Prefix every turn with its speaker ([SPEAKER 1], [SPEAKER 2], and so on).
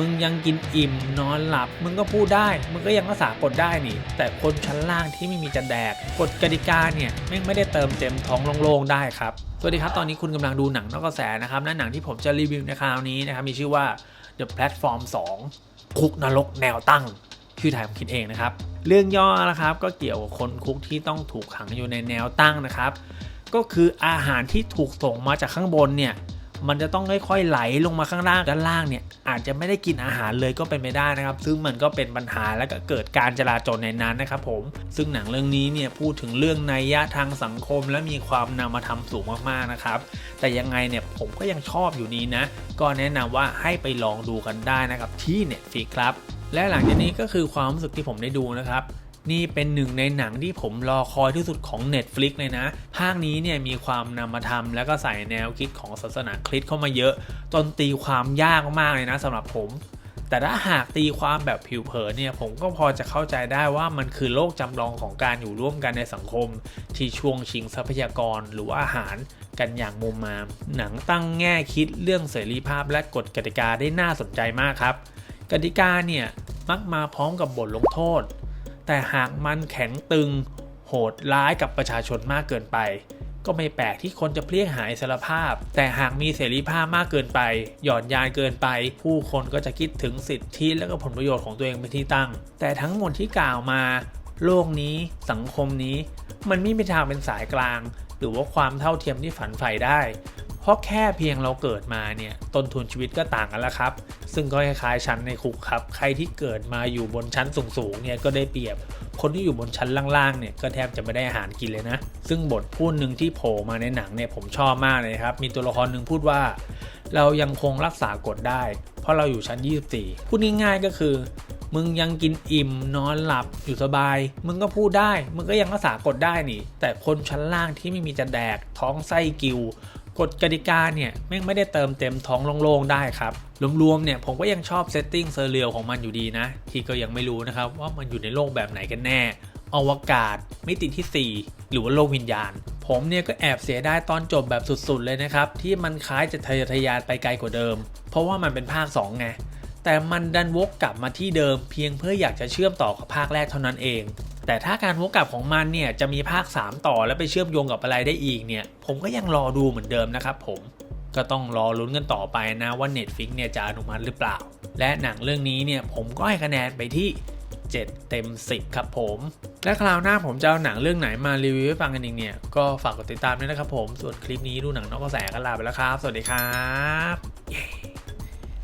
[SPEAKER 1] มึงยังกินอิ่มนอนหลับ มึงก็พูดได้ มึงก็ยังรักษากฎได้นี่ แต่คนชั้นล่างที่ไม่มีจะแดกกฎกติกาเนี่ยแม่ไม่ได้เติมเต็มท้องโล่งๆได้ครับสวัสดีครับ ตอนนี้คุณกำลังดูหนังนอกกระแสนะครับและหนังที่ผมจะรีวิวในคราวนี้นะครับมีชื่อว่า The Platform 2 คุกนรกแนวตั้งชื่อไทยผมคิดเองนะครับเรื่องย่อนะครับก็เกี่ยวกับคนคุกที่ต้องถูกขังอยู่ในแนวตั้งนะครับ ก็คืออาหารที่ถูกส่งมาจากข้างบนเนี่ย มันจะต้องค่อยๆไหลลงมาข้างล่างด้านล่างเนี่ยอาจจะไม่ได้กินอาหารเลยก็เป็นไม่ได้นะครับ ซึ่งมันก็เป็นปัญหาและก็เกิดการจราจรในนั้นนะครับผม ซึ่งหนังเรื่องนี้เนี่ยพูดถึงเรื่องนัยยะทางสังคม และมีความนำมาทำสูงมากๆนะครับ แต่ยังไงเนี่ยผมก็ยังชอบอยู่นี้นะ ก็แนะนำว่าให้ไปลองดูกันได้นะครับที่ Netflix ครับ และหลังจากนี้ก็คือความรู้สึกที่ผมได้ดูนะครับ นี่เป็นหนึ่งในหนังที่ผมรอคอยที่สุดของ Netflix เลยนะ ภาคนี้เนี่ยมีความนำมาทำแล้วก็ใส่แนวคิดของศาสนาคริสต์เข้ามาเยอะ จนตีความยากมากเลยนะสำหรับผม แต่ถ้าหากตีความแบบผิวเผินเนี่ยผมก็พอจะเข้าใจได้ว่ามันคือโลกจำลองของการอยู่ร่วมกันในสังคม ที่ช่วงชิงทรัพยากรหรือว่าอาหารกันอย่างมุมมาม หนังตั้งแง่คิดเรื่องเสรีภาพและกฎกติกาได้น่าสนใจมากครับ กติกาเนี่ยมักมาพร้อมกับบทลงโทษ แต่หากมันแข็งตึง โหดร้ายกับประชาชนมากเกินไป ก็ไม่แปลกที่คนจะเพลียหายสารภาพ แต่หากมีเสรีภาพมากเกินไป หย่อนยานเกินไป ผู้คนก็จะคิดถึงสิทธิและก็ผลประโยชน์ของตัวเองเป็นที่ตั้ง แต่ทั้งหมดที่กล่าวมา โลกนี้สังคมนี้ มันไม่มีทางเป็นสายกลาง หรือว่าความเท่าเทียมที่ฝันใฝ่ได้ เพราะแค่เพียงเราเกิดมาเนี่ยต้นทุนชีวิตก็ต่างกันแล้วครับ ซึ่งก็คล้ายๆชั้นในคุกครับ ใครที่เกิดมาอยู่บนชั้นสูงๆเนี่ยก็ได้เปรียบ คนที่อยู่บนชั้นล่างๆเนี่ยก็แทบจะไม่ได้อาหารกินเลยนะ ซึ่งบทพูดหนึ่งที่โผล่มาในหนังเนี่ยผมชอบมากเลยครับ มีตัวละครหนึ่งพูดว่า เรายังคงรักษากฎได้ เพราะเราอยู่ชั้น 24 พูดง่ายๆก็คือมึงยังกินอิ่มนอนหลับอยู่สบาย มึงก็พูดได้ มึงก็ยังรักษากฎได้นี่ แต่คนชั้นล่างที่ไม่มีจะแดกท้องไส้กิว กฎกติกาเนี่ยแม่งไม่ได้เติมเต็มท้องโล่งๆได้ครับ รวมๆเนี่ยผมก็ยังชอบเซตติ้งเซอร์เรียลของมันอยู่ดีนะ ที่ก็ยังไม่รู้นะครับว่ามันอยู่ในโลกแบบไหนกันแน่อวกาศมิติที่ 4 หรือว่าโลกวิญญาณ ผมเนี่ยก็แอบเสียได้ตอนจบแบบสุดๆเลยนะครับ ที่มันคล้ายจะทะยทะยานไปไกลกว่าเดิม เพราะว่ามันเป็นภาค 2 ไง แต่มันดันวกกลับมาที่เดิมเพียงเพื่ออยากจะเชื่อมต่อกับภาคแรกเท่านั้นเอง แต่ถ้าการวกกลับของมันเนี่ยจะมีภาค 3 ต่อแล้วไปเชื่อมโยงกับอะไรได้อีกเนี่ย ผมก็ยังรอดูเหมือนเดิมนะครับผมก็ต้องรอลุ้นกันต่อไปนะว่า Netflix เนี่ยจะอนุมัติหรือเปล่า และหนังเรื่องนี้เนี่ยผมก็ให้คะแนนไปที่ 7 เต็ม 10 ครับผม และคราวหน้าผมจะเอาหนังเรื่องไหนมารีวิวให้ฟังกันอีกเนี่ย ก็ฝากกดติดตามด้วยนะครับผม ส่วนคลิปนี้ดูหนังนอกกระแสกันลาไปแล้วครับ สวัสดีครับเย้